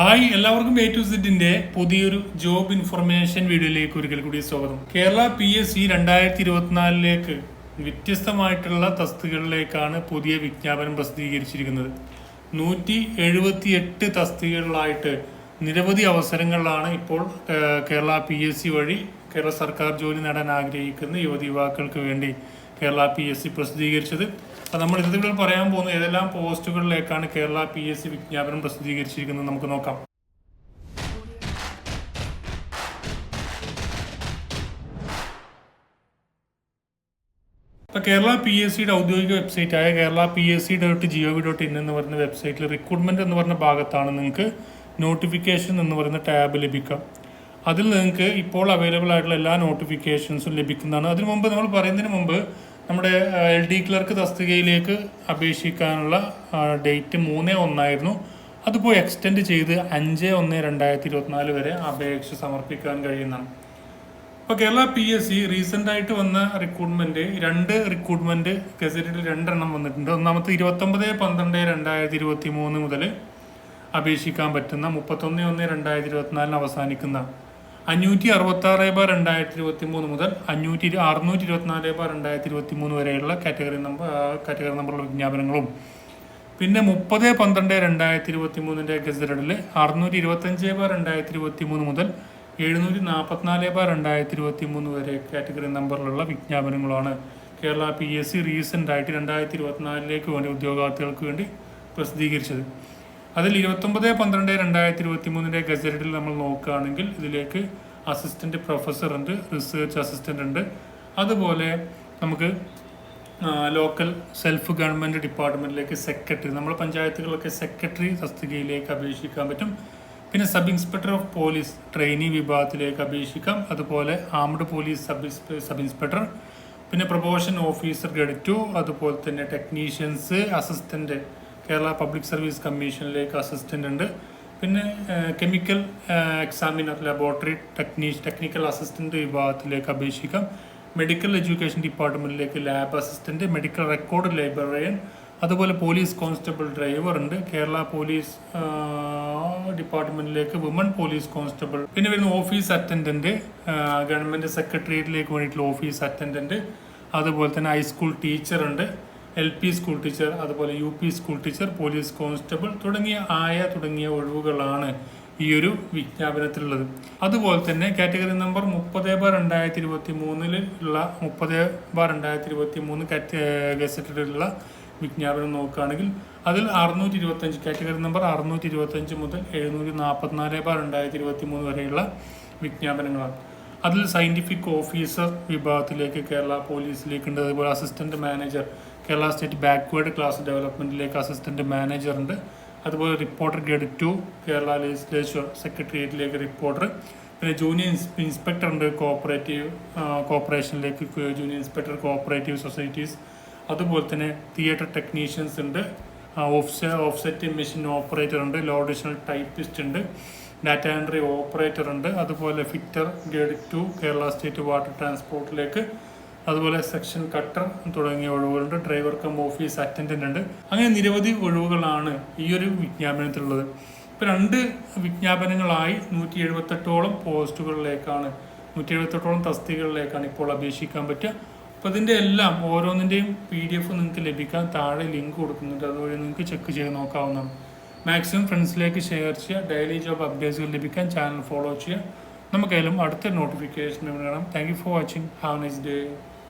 Hi എല്ലാവർക്കും A to സിറ്റിന്റെ പുതിയൊരു job information വീഡിയോയിലേക്ക് ഒരിക്കൽ കൂടി സ്വാഗതം. കേരള പി എസ് സി രണ്ടായിരത്തി ഇരുപത്തിനാലിലേക്ക് വ്യത്യസ്തമായിട്ടുള്ള തസ്തികളിലേക്കാണ് പുതിയ വിജ്ഞാപനം പ്രസിദ്ധീകരിച്ചിരിക്കുന്നത്. നൂറ്റി എഴുപത്തി എട്ട് തസ്തികകളിലായിട്ട് നിരവധി അവസരങ്ങളിലാണ് ഇപ്പോൾ കേരള പി എസ് സി വഴി കേരള സർക്കാർ ജോലി നേടാൻ ആഗ്രഹിക്കുന്ന യുവതി യുവാക്കൾക്ക് വേണ്ടി കേരള പി എസ് സി പ്രസിദ്ധീകരിച്ചത്. അപ്പോൾ നമ്മൾ ഇതിൽ പറയാൻ പോകുന്ന ഏതെല്ലാം പോസ്റ്റുകളിലേക്കാണ് കേരള പി എസ് സി വിജ്ഞാപനം പ്രസിദ്ധീകരിച്ചിരിക്കുന്നത് നമുക്ക് നോക്കാം. ഇപ്പോൾ കേരള പി എസ് സിയുടെ ഔദ്യോഗിക വെബ്സൈറ്റ് ആയ Kerala P S C dot G O V dot in എന്ന് പറയുന്ന വെബ്സൈറ്റിൽ റിക്രൂട്ട്മെന്റ് എന്ന് പറഞ്ഞ ഭാഗത്താണ് നിങ്ങൾക്ക് നോട്ടിഫിക്കേഷൻ എന്ന് പറയുന്ന ടാബ് ലഭിക്കുക. അതിൽ നിങ്ങൾക്ക് ഇപ്പോൾ അവൈലബിൾ ആയിട്ടുള്ള എല്ലാ നോട്ടിഫിക്കേഷൻസും ലഭിക്കുന്നതാണ്. അതിനു മുമ്പ് നമ്മൾ പറയുന്നതിന് മുമ്പ് നമ്മുടെ എൽ ഡി ക്ലർക്ക് തസ്തികയിലേക്ക് അപേക്ഷിക്കാനുള്ള ഡേറ്റ് മൂന്ന് ഒന്നായിരുന്നു. അതിപ്പോൾ എക്സ്റ്റെൻഡ് ചെയ്ത് അഞ്ച് ഒന്ന് രണ്ടായിരത്തി ഇരുപത്തിനാല് വരെ അപേക്ഷ സമർപ്പിക്കാൻ കഴിയുന്നതാണ്. ഇപ്പോൾ കേരള പി എസ് സി റീസെന്റായിട്ട് വന്ന റിക്രൂട്ട്മെന്റ് രണ്ട് റിക്രൂട്ട്മെന്റ് ഗസറ്റിൽ രണ്ടെണ്ണം വന്നിട്ടുണ്ട്. ഒന്നാമത്തെ ഇരുപത്തൊമ്പത് പന്ത്രണ്ട് രണ്ടായിരത്തി ഇരുപത്തി മൂന്ന് മുതൽ അപേക്ഷിക്കാൻ പറ്റുന്ന മുപ്പത്തൊന്ന് ഒന്ന് രണ്ടായിരത്തി ഇരുപത്തിനാലിന് അവസാനിക്കുന്ന അഞ്ഞൂറ്റി അറുപത്തി ആറ് ബാർ രണ്ടായിരത്തി ഇരുപത്തി മൂന്ന് മുതൽ അഞ്ഞൂറ്റി അറുന്നൂറ്റി ഇരുപത്തിനാല് ബാർ രണ്ടായിരത്തി ഇരുപത്തി മൂന്ന് വരെയുള്ള കാറ്റഗറി നമ്പർ കാറ്റഗറി നമ്പറുള്ള വിജ്ഞാപനങ്ങളും. പിന്നെ മുപ്പത് പന്ത്രണ്ട് രണ്ടായിരത്തി ഇരുപത്തി മൂന്നിന്റെ ഗസറ്റഡിൽ അറുന്നൂറ്റി ഇരുപത്തഞ്ച് ബാർ രണ്ടായിരത്തി ഇരുപത്തി മൂന്ന് മുതൽ എഴുന്നൂറ്റി നാൽപ്പത്തിനാല് ബാർ രണ്ടായിരത്തി ഇരുപത്തി മൂന്ന് വരെ കാറ്റഗറി നമ്പറിലുള്ള വിജ്ഞാപനങ്ങളാണ്. കേരള പി എസ് സി റീസെന്റായിട്ട് രണ്ടായിരത്തി ഇരുപത്തിനാലിലേക്ക് വേണ്ടി ഉദ്യോഗാർത്ഥികൾക്ക് വേണ്ടി പ്രസിദ്ധീകരിച്ചത്. അതിൽ ഇരുപത്തൊമ്പത് പന്ത്രണ്ട് രണ്ടായിരത്തി ഇരുപത്തി മൂന്നിന്റെ ഗസറ്റിൽ നമ്മൾ നോക്കുകയാണെങ്കിൽ ഇതിലേക്ക് അസിസ്റ്റന്റ് പ്രൊഫസർ ഉണ്ട് റിസേർച്ച് അസിസ്റ്റന്റ് ഉണ്ട്. അതുപോലെ നമുക്ക് ലോക്കൽ സെൽഫ് ഗവൺമെന്റ് ഡിപ്പാർട്ട്മെന്റിലേക്ക് സെക്രട്ടറി നമ്മുടെ പഞ്ചായത്തുകളൊക്കെ സെക്രട്ടറി തസ്തികയിലേക്ക് അപേക്ഷിക്കാൻ പറ്റും. പിന്നെ sub inspector of police trainee വിഭാഗത്തിലേക്ക് അപേക്ഷിക്കാം. അതുപോലെ armed police sub sub inspector പിന്നെ പ്രൊമോഷൻ ഓഫീസർ ഗ്രേഡ് ടു അതുപോലെ തന്നെ technicians assistant Kerala public service കമ്മീഷനിലേക്ക് assistant ഉണ്ട്. പിന്നെ chemical examiner laboratory technician technical assistant വിഭാഗത്തിലേക്ക് അപേക്ഷിക്കാം. Medical education ഡിപ്പാർട്ട്മെന്റിലേക്ക് lab assistant medical record librarian അതുപോലെ പോലീസ് കോൺസ്റ്റബിൾ ഡ്രൈവർ ഉണ്ട്. Kerala police ഡിപ്പാർട്ട്മെന്റിലേക്ക് വുമൺ പോലീസ് കോൺസ്റ്റബിൾ പിന്നെ വരുന്ന ഓഫീസ് അറ്റൻഡന്റ് ഗവൺമെന്റ് സെക്രട്ടേറിയറ്റിലേക്ക് വേണ്ടിയിട്ടുള്ള ഓഫീസ് അറ്റൻഡന്റ് അതുപോലെ തന്നെ ഹൈസ്കൂൾ ടീച്ചർ ഉണ്ട്. എൽ പി സ്കൂൾ ടീച്ചർ അതുപോലെ U P school teacher police constable തുടങ്ങിയ ആയ തുടങ്ങിയ ഒഴിവുകളാണ് ഈ ഒരു വിജ്ഞാപനത്തിലുള്ളത്. അതുപോലെ തന്നെ കാറ്റഗറി നമ്പർ മുപ്പത് ബാർ രണ്ടായിരത്തി ഇരുപത്തി മൂന്നിൽ ഉള്ള മുപ്പത് ബാർ രണ്ടായിരത്തി ഇരുപത്തി മൂന്ന് ഗസറ്റിലുള്ള വിജ്ഞാപനം നോക്കുകയാണെങ്കിൽ അതിൽ അറുന്നൂറ്റി ഇരുപത്തഞ്ച് കാറ്റഗറി നമ്പർ അറുന്നൂറ്റി ഇരുപത്തഞ്ച് മുതൽ എഴുന്നൂറ്റി നാൽപ്പത്തിനാല് ബാർ രണ്ടായിരത്തി ഇരുപത്തി മൂന്ന് വരെയുള്ള വിജ്ഞാപനങ്ങളാണ്. അതിൽ സയന്റിഫിക് ഓഫീസർ വിഭാഗത്തിലേക്ക് കേരള പോലീസിലേക്കുണ്ട് അതുപോലെ assistant manager Kerala state backward class assistant manager ഉണ്ട്. അതുപോലെ reporter grade two Kerala legislature സെക്രട്ടേറിയറ്റിലേക്ക് reporter പിന്നെ ജൂനിയർ ഇൻസ്പെക്ടർ ഉണ്ട് കോപ്പറേറ്റീവ് കോപ്പറേഷനിലേക്ക് ജൂനിയർ ഇൻസ്പെക്ടർ കോപ്പറേറ്റീവ് സൊസൈറ്റീസ് അതുപോലെ തന്നെ തിയേറ്റർ ടെക്നീഷ്യൻസ് ഉണ്ട്. ഓഫ്സെ ഓഫ്സെറ്റ് മെഷീൻ ഓപ്പറേറ്റർ ഉണ്ട് ലോ അഡീഷണൽ ടൈപ്പിസ്റ്റ് ഉണ്ട് ഡാറ്റ എൻട്രി ഓപ്പറേറ്റർ ഉണ്ട് അതുപോലെ fitter grade two Kerala state water ട്രാൻസ്പോർട്ടിലേക്ക് അതുപോലെ സെക്ഷൻ കട്ടർ തുടങ്ങിയ ഒഴിവുകളുണ്ട് ഡ്രൈവർ കം ഓഫീസ് അറ്റൻഡന്റ് ഉണ്ട്. അങ്ങനെ നിരവധി ഒഴിവുകളാണ് ഈ ഒരു വിജ്ഞാപനത്തിലുള്ളത്. ഇപ്പം രണ്ട് വിജ്ഞാപനങ്ങളായി നൂറ്റി എഴുപത്തെട്ടോളം പോസ്റ്റുകളിലേക്കാണ് നൂറ്റി എഴുപത്തെട്ടോളം തസ്തികകളിലേക്കാണ് ഇപ്പോൾ അപേക്ഷിക്കാൻ പറ്റുക. അപ്പോൾ ഇതിന്റെ എല്ലാം ഓരോന്നിന്റെയും പി ഡി എഫ് നിങ്ങൾക്ക് ലഭിക്കാൻ താഴെ ലിങ്ക് കൊടുക്കുന്നുണ്ട്. അതുവഴി നിങ്ങൾക്ക് ചെക്ക് ചെയ്ത് നോക്കാവുന്നതാണ്. മാക്സിമം ഫ്രണ്ട്സിലേക്ക് ഷെയർ ചെയ്യുക ഡെയിലി ജോബ് അപ്ഡേറ്റ്സുകൾ ലഭിക്കാൻ ചാനൽ ഫോളോ ചെയ്യുക. നമുക്കായാലും അടുത്ത നോട്ടിഫിക്കേഷൻ കാണാം thank you for watching have nice day